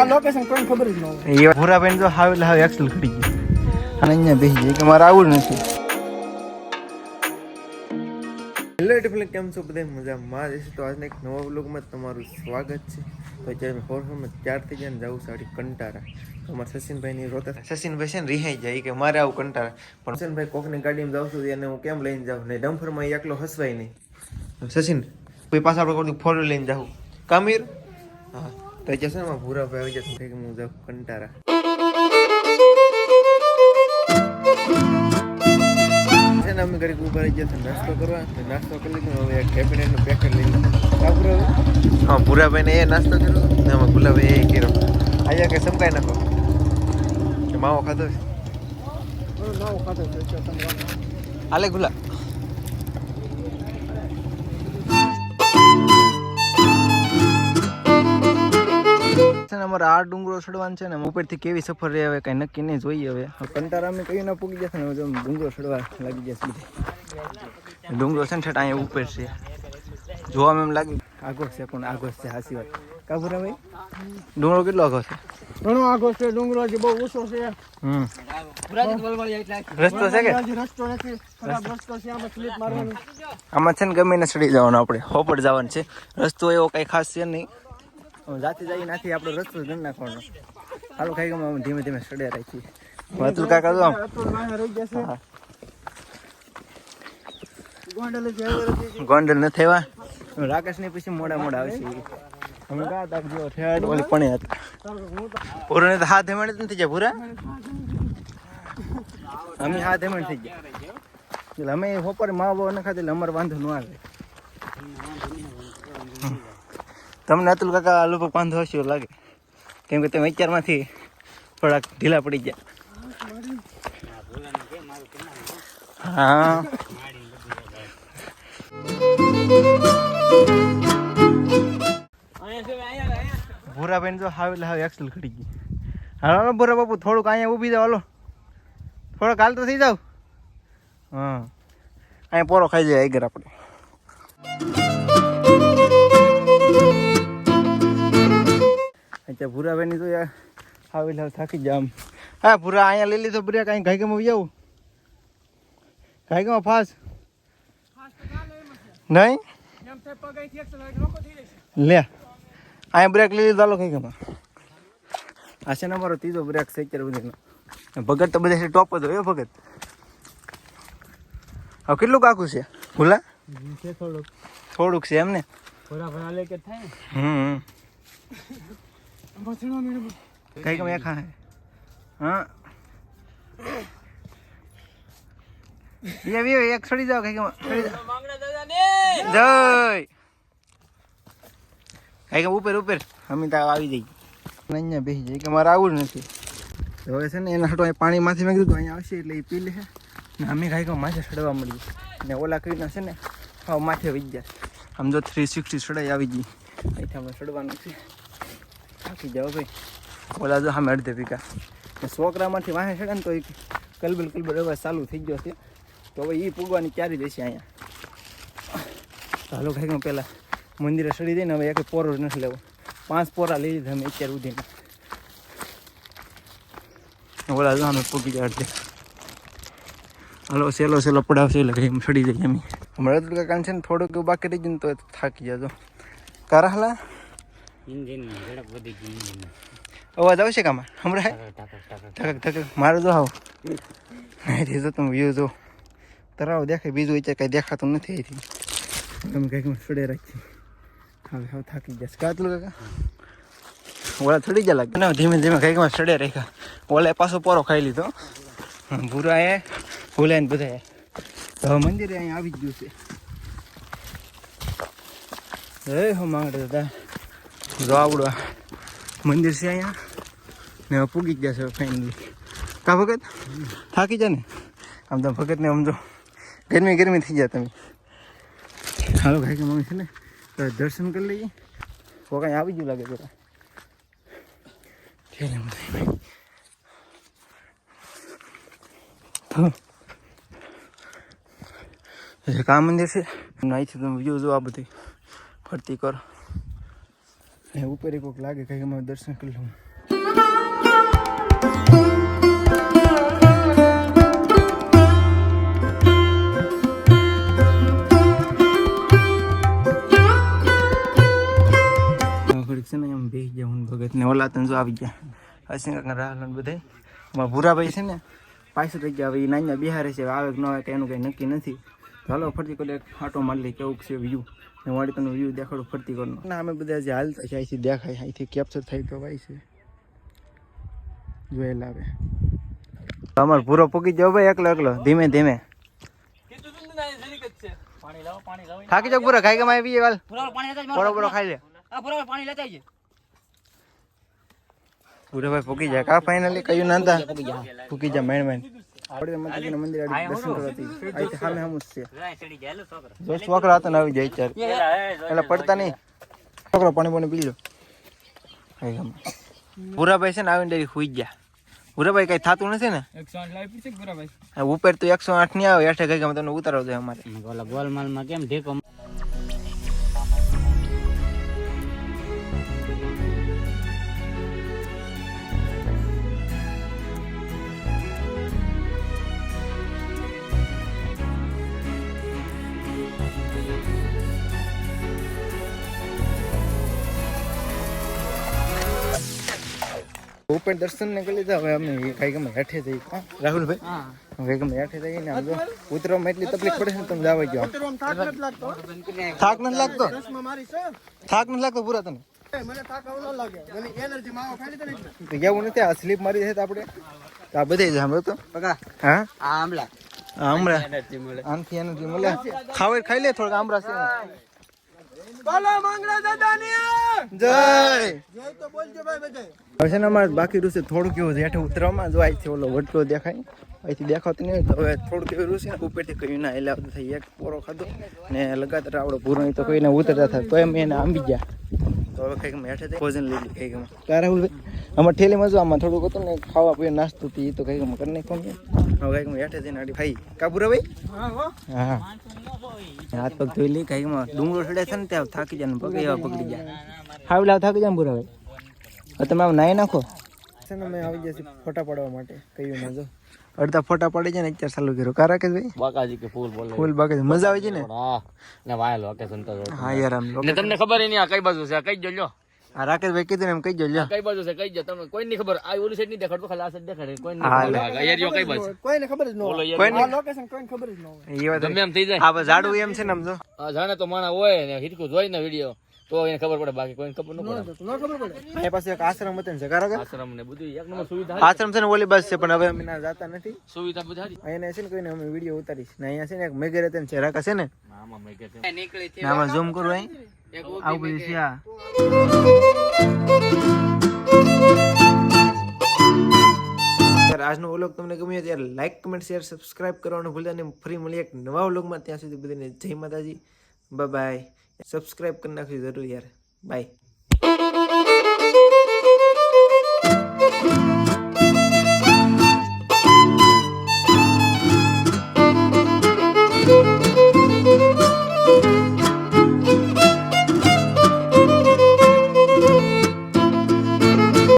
આ લોકેશન કોઈ ખબર જ ન હોય. ભૂરા બેન તો હાવ એટલે હાવ એક્સલ ખડી ગઈ. અને અહીંયા બેસી જાય કે મારે આવું જ નથી. હેલો એટલે કેમ છો બધા? મજામાં જશે તો આજના એક નવા બ્લોગમાં તમારું સ્વાગત છે. તો અત્યારે મેં હોરમાં ચાર થઈ જાય જાઉં છું સાડી કંટારા તો સચિનભાઈ સચિનભાઈની રોતા સચિનભાઈ છે ને રિહાઈ જાય કે મારે આવું કંટારા પણ સચિનભાઈ કોકની ગાડીમાં જાઉં છું એને હું કેમ લઈને જાઉં? ને ડમ્ફરમાં એ એકલો હસવાય નહીં. સચિન કોઈ પાછા આપણે કોઈ ફોર લઈને જાઉં. કામીર? હા. તો જશે ને ભૂરા ભાઈ આવી જશે કે હું જાઉં કંટારા છે ને અમે ઘડીક ઊભા રહી જશે નાસ્તો કરવા તો નાસ્તો કરી લીધો હવે એક કેબિનેટનું પેકેટ લઈ લીધું હા ભૂરાભાઈને એ નાસ્તો કર્યો ને અમે ગુલાભાઈ એ કર્યો અહીંયા કે સમકાઈ નાખો કે માવો ખાધો છે માવો ખાધો છે આલે તમે ને અમારે આ ડુંગરો ચડવાનું છે ને ઉપરથી કેવી સફર રહે હવે કઈ નક્કી નહીં જોઈએ હવે. કંટારા અમે કઈ ના પૂગી જશે ને ડુંગરો ચડવા લાગી જશે ડુંગરો છે ને ઠેઠ અહીંયા ઉપર છે. જોવામાં એમ લાગે આગો છે પણ આગો છે હાસી વાત. કાપુરા ભાઈ ડુંગરો કેટલો આગો છે? ઘણો આગો છે ડુંગરો હજી બહુ ઊંચો છે. હમ. રસ્તો છે કે? રસ્તો નથી. ખરાબ રસ્તો છે આમાં સ્લીપ મારવાની. આમાં છે ને ગમે ને ચડી જવાનું આપણે. હોપડ જવાનું છે. રસ્તો એવો કઈ ખાસ છે નહીં. જાતે જઈ નાથી આપણે રસ્તો ગણી નાખવાનો. હાલો ખાઈ ગમે ધીમે ધીમે ચડ્યા રાખીએ. અતુલ કાકા જ. ગોંડલ ન થવા રાકેશ ને પછી મોડા મોડા આવશે અમે કા તાક જો ઠેઠ ઓલી પણ હતા. પૂરને તો હાથ હેમણ જ નથી ગયા પૂરા? અમે હાથ હેમણ થઈ ગયા એટલે અમે હોપર માવો ન ખાતે એટલે અમારે વાંધો ન આવે. તમને અતુલ કાકા લોકો વાંધો હશે લાગે. કેમ કે તમે અત્યારમાંથી થોડાક ઢીલા પડી ગયા. હા. ભૂરા બેન તો હાવ હાવે એક્સલ ખડી ગઈ. હાલો ભૂરા બાપુ, થોડુંક અહીંયા ઊભી જાવ હાલો. થોડોક હાલ તો થઈ જાવ. હા. અહીંયા પોરો ખાઈ જાય આગળ આપણે. અચ્છા ભૂરા બેન તો યાર હાવ એટલે હાવ થાકી જામ હા ભૂરા અહીંયા લઈ લીધો ભૂરા કાંઈ ઘાઈ ગમાં જાવ ઘાઈ ગમાં ફાસ? નહીં? એમ થાય પગ અહીંથી એક સલાડ રોકો થઈ જશે. લે. અહીંયા બ્રેક લઈ લીધો હાલો કઈ ગમાં આ છે ને અમારો ત્રીજો બ્રેક છે અત્યારે બધાનો. ભગત તો બધા ટોપ જ હોય હો ભગત. હવે કેટલું કાકું છે? ભૂલા? છે થોડુંક થોડુંક છે એમને થોડા કે થાય ને હમ ભસણો મેળવો. કઈ ગમે ખા હે હા એ એક છોડી જાઓ કઈ ગમે ઉપર ઉપર અમિતા આવી જઈ અહીંયા બેસી જાય કે મારે આવું જ નથી તો હવે છે ને એના હાટો પાણીમાંથી મેં કીધું અહીંયા આવશે એટલે એ પી લે ને અમે કાંઈ કહું માથે ચડવા મળી ને ઓલા કરીને છે ને હા માથે વહી જાય આમ જો થ્રી સિક્સટી ચડાઈ આવી ગઈ, અહીંથી અમે ચડવાનું છે। થાકી જાઓ ભાઈ. ઓલા જો સામે અડધે વીઘા. છોકરામાંથી વાહે છે ને તો એક કલબલ કલબલ અવાજ ચાલુ થઈ ગયો છે. તો હવે એ પૂગવાની ક્યારે જશે અહીંયા. હાલો ખાઈ પહેલાં મંદિરે ચડી દઈને હવે એક પોરો જ નથી લેવો. પાંચ પોરા લઈ લીધા અમે અત્યારે ઉધીને ઓલા જો અમે પૂગી જાય અડધે. હાલો સેલો સેલો પડાવશે એટલે ઘરે ચડી જઈએ અમે. હમણાં તો કાકા છે ને થોડુંક બાકી રહી જાય ને તો થાકી જાજો. કારા હલા? ઇન્જિન ઝડપ વધી ગઈ ઇન્જિન અવાજ આવશે કામાં હમણાં ધક ધક મારો જો આવો અહીંથી જો તમે વ્યૂ જો. તરાવ દેખાય બીજું વિચાર કંઈ દેખાતું નથી અહીંથી. તમે કંઈક ચડે રાખી હવે હવે થાકી જશે કાતલું કાકા? ઓલા ચડી ગયા લાગે. ના ધીમે ધીમે કંઈક ચડે રાખ્યા. ઓલા પાછો પોરો ખાઈ લીધો. ભૂરા એ ભૂલાય ને બધા તો મંદિરે અહીંયા આવી જ ગયું છે. જય હો માંગડે દાદા. જો આવડું મંદિર છે અહીંયા. ને પૂગી ગયા છે ફાઇનલી કા ભગત? થાકી જાય ને? આમ તો ભગતને આમ તો ગરમી ગરમી થઈ જાય તમે. હાલો ભાઈ, કે મમ્મી છે ને, તો દર્શન કરી લઈએ. તો કાંઈ આવી ગયું લાગે જરા તો મંદિર છે? અહીંથી તમે વ્યૂ જો આ બધી ફરતી કરો. ને ઉપર એક લાગે કંઈક અમે દર્શન કરી લઉં. છે ને એમ બેસી ગયા હું ભગત ને. ઓલા જો આવી ગયા. હસી કાકા રાહલ બધે અમારા ભૂરાભાઈ છે ને, પાછળ રહી ગયા. હવે એ નાના બિહારે છે. આવે કે ન આવે એનું કંઈ નક્કી નથી. ચાલો ફરતી કોઈ આટો મારી લઈ કેવું છે વ્યૂ ને વાળી તમને વ્યૂ દેખાડું ફરતી કરનું ના અમે બધા જે હાલતા છે અહીંથી દેખાય અહીંથી કેપ્ચર થાય તો ભાઈ છે. જોયેલા આવે અમારો પૂરો પૂકી જાવ ભાઈ એકલો એકલો. ધીમે ધીમે. પાણી લાવો થાકી જાવ પૂરા ખાઈ ગમાય પીએ વાલ પૂરો પૂરો ખાઈ લે. આ પાણી લેતા આવજે પૂરાભાઈ પૂકી જાય. કા ફાઇનલી કયું નાંતા પૂકી જા મેણ મેણ આપણે માતાજીના મંદિર દર્શન કરવાથી. અહીંથી સામે સામું છે. જરાય ચડી જાય લો છોકરા. જો છોકરા હતા ને આવી જાય ચાર પેલા એ જો એટલે પડતા નહીં. છોકરો પાણી પાણી પી લો છે ને આવીને હુઈ ગયા. પૂરાભાઈ કઈ થતું નથી ને? ઉપર તો એકસો આઠની આવે એઠે કઈ ગમે તમને ઉતારો દે અમારે. ગોલમાલમાં કેમ ઢેકો ઉપર દર્શન ને કરી લીધા. હવે અમે કઈ ગમે હેઠે જઈ હા, રાહુલભાઈ? હવે ગમે હેઠે જઈએ ને આમ ઉતરવામાં એટલી તકલીફ પડે છે તમે જાવ ગયો થાક નથી લાગતો. થાક નથી લાગતો? પૂરા તને? તો એવું નથી આ સ્લીપ મારી છે તો આપણે. તો આ બધે સાંભળો તો. હા? આમલા આ હમણાં એનર્જી મળે. ખાવે ખાઈ લે થોડુંક આમરા છે. જય. અમારે બાકી રૂસે થોડુંક એવું છે હેઠે ઉતરવામાં જો અહીંથી ઓલો વટલો દેખાય. અહીંથી દેખાતો નહીં તો હવે થોડુંક એવું રૂસે ને ઉપરથી કયું ના એટલે થઈ એક પોરો ખાધો. ને લગાતાર આવડો પૂરો નહીં તો કોઈને ઉતરતા થાય તો એમ એને આંબી ગયા. તો હવે કંઈક મેં હેઠે ભોજન લઈ લીધી કંઈક કા આમાં ઠેલીમાં જો આમાં થોડુંક હતું ને ખાવા પીવા નાસ્તો હતી તો કંઈક કરી નાખો હવે કંઈક મેં હેઠે જઈને આડી ખાઈ કાબુરા ભાઈ? હા. હાથ પગ ધોઈ લઈ કંઈક ડુંગરો ચડે છે ને ત્યાં થાકી જાય પગ એવા પકડી જાય. હાવ લાવ થાકી જાય બુરા ભાઈ. હવે તમે આમ નાહી નાખો? છે ને મેં આવી જશે ફોટા પાડવા માટે ના અડધા ફોટા પાડી જાય ને અત્યારે ચાલુ કર્યું. કા રાકેશ ભાઈ? બાકાજી કે ફૂલ બોલે. ફૂલ બાકી મજા આવે છે ને? હા. ને વાય લોકેશન તો હા યાર આમ તમને ખબર નહીં આ કઈ બાજુ છે? આ કઈ જો લ્યો આ રાકેશભાઈ કીધું એમ કહી જો લ્યો. કઈ બાજુ છે? કઈ જો તમને કોઈ નહીં ખબર. આ ઓલી સાઈડ નહીં દેખાડતો ખાલી આ સાઈડ દેખાડે. કોઈ હા, નહીં ખબર. કઈ બાજુ કોઈને ખબર જ ન બોલો હોય કોઈને? લોકેશન કોઈને ખબર જ ન હોય. એ વાત ગમે એમ થઈ જાય. આ ઝાડુ એમ છે ને સમજો આ જાણે તો માણા હોય ને હિરકું જોઈ ને વીડિયો. તો એને ખબર પડે બાકી કોઈને ખબર ન પડે. ન ખબર પડે. એ પાસે એક આશ્રમ હતો ને જગા આશ્રમ ને બધું એક નંબર સુવિધા આશ્રમ છે ને ઓલી બસ છે પણ હવે અમે ના જાતા નથી. સુવિધા બધી સારી અહીંયા છે ને કોઈને અમે વીડિયો ઉતારીશ. ને અહીંયા છે ને એક મેગર તેને છે રાકા છે ને? આમાં મેં કે છે નીકળી ને આમાં ઝૂમ કરું અહીં. આવું બધું છે આ આજનો વ્લોગ તમને ગમ્યો ત્યારે લાઈક કમેન્ટ શેર સબસ્ક્રાઇબ કરવાનું ભૂલતા નહીં. ફરી મળીએ એક નવા વ્લોગમાં. ત્યાં સુધી બધાને જય માતાજી. બાય બાય સબસ્ક્રાઇબ કરી નાખજો જરૂર યાર. બાય